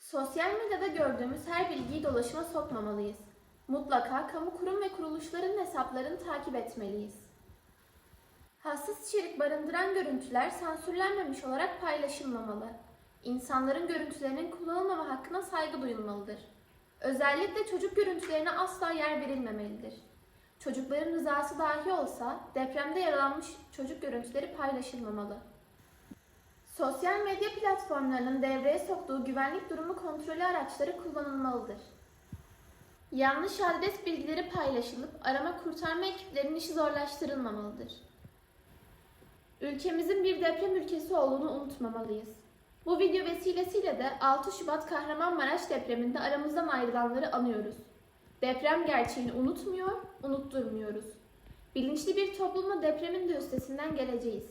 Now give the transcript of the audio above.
Sosyal medyada gördüğümüz her bilgiyi dolaşıma sokmamalıyız. Mutlaka kamu kurum ve kuruluşların hesaplarını takip etmeliyiz. Hassas içerik barındıran görüntüler sansürlenmemiş olarak paylaşılmamalı. İnsanların görüntülerinin kullanılmama hakkına saygı duyulmalıdır. Özellikle çocuk görüntülerine asla yer verilmemelidir. Çocukların rızası dahi olsa depremde yaralanmış çocuk görüntüleri paylaşılmamalı. Sosyal medya platformlarının devreye soktuğu güvenlik durumu kontrolü araçları kullanılmalıdır. Yanlış adres bilgileri paylaşılıp arama kurtarma ekiplerinin işi zorlaştırılmamalıdır. Ülkemizin bir deprem ülkesi olduğunu unutmamalıyız. Bu video vesilesiyle de 6 Şubat Kahramanmaraş depreminde aramızdan ayrılanları anıyoruz. Deprem gerçeğini unutmuyor, unutturmuyoruz. Bilinçli bir toplumla depremin de üstesinden geleceğiz.